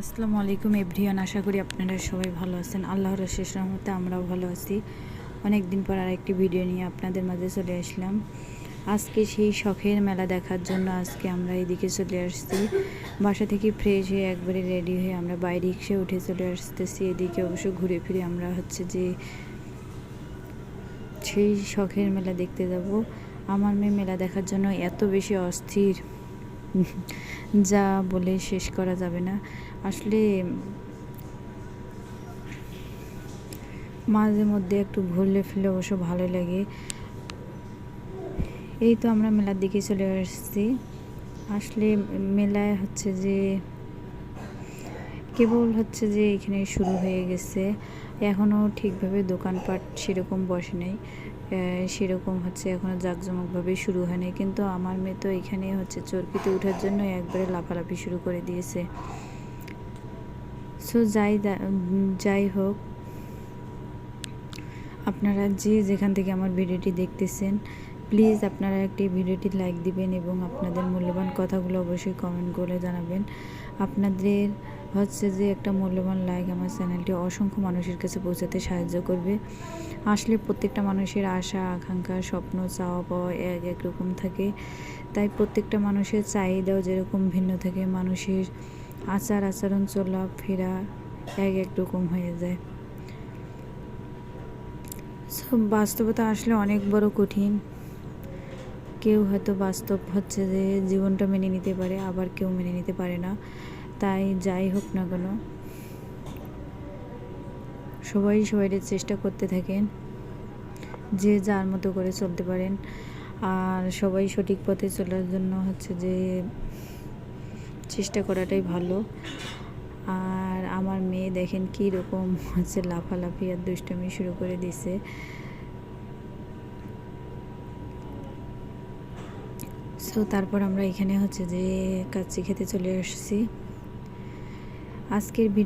আসসালামু আলাইকুম এভরিওয়ান, আশা করি আপনারা সবাই ভালো আছেন। আল্লাহর শেষ রহমতে আমরাও ভালো আছি। অনেক দিন পর আর একটি ভিডিও নিয়ে আপনাদের মাঝে চলে আসলাম। আজকে সেই শখের মেলা দেখার জন্য আজকে আমরা এদিকে চলে আসছি। বাসা থেকে ফ্রেশ হয়ে একবারে রেডি হয়ে আমরা বাইরে রিক্সে উঠে চলে আসতেছি। এদিকে অবশ্য ঘুরে ফিরে আমরা হচ্ছে যে সেই শখের মেলা দেখতে যাব। আমার মেয়ে মেলা দেখার জন্য এত বেশি অস্থির। যা বলে শেষ করা যাবে না। আসলে মাঝে মধ্যে একটু ঘুরলে ফিরলে অবশ্য ভালো লাগে। এই তো আমরা মেলার দিকে চলে আসছি। আসলে মেলায় হচ্ছে যে কেবল হচ্ছে যে এখানে শুরু হয়ে গেছে। এখনও ঠিকভাবে দোকানপাট সেরকম বসে নেই। সেরকম হচ্ছে এখনও জাঁকজমকভাবে শুরু হয়নি কিন্তু আমার মেয়ে তো এখানে হচ্ছে চরকিতে ওঠার জন্য একবারে লাফালাফি শুরু করে দিয়েছে। সো যাই যাই হোক, আপনারা যে যেখান থেকে আমার ভিডিওটি দেখতেছেন প্লিজ আপনারা একটি ভিডিওটি লাইক দিবেন এবং আপনাদের মূল্যবান কথাগুলো অবশ্যই কমেন্ট করে জানাবেন। আপনাদের হচ্ছে যে একটা মূল্যবান লাইক আমার চ্যানেলটি অসংখ্য মানুষের কাছে পৌঁছাতে সাহায্য করবে। আসলে প্রত্যেকটা মানুষের আশা, আকাঙ্ক্ষা, স্বপ্ন, চাওয়া, পাওয়া এক এক রকম থাকে। তাই প্রত্যেকটা মানুষের চাহিদাও যেরকম ভিন্ন থাকে, মানুষের আচার, আচরণ, চলা, ফেরা এক এক রকম হয়ে যায়। সব বাস্তবতা আসলে অনেক বড় কঠিন। কেউ হয়তো বাস্তব হচ্ছে যে জীবনটা মেনে নিতে পারে, আবার কেউ মেনে নিতে পারে না। তাই যাই হোক না কেন, সবাই সবাই চেষ্টা করতে থাকেন, যে যার মতো করে চলতে পারেন। আর সবাই সঠিক পথে চলার জন্য হচ্ছে যে চেষ্টা করাটাই ভালো। আর আমার মেয়ে দেখেন কী রকম হচ্ছে লাফালাফি আর দুষ্টামি শুরু করে দিছে। সো তারপর আমরা এখানে হচ্ছে যে কাচ্চি খেতে চলে আসছি আজকের ভিডিও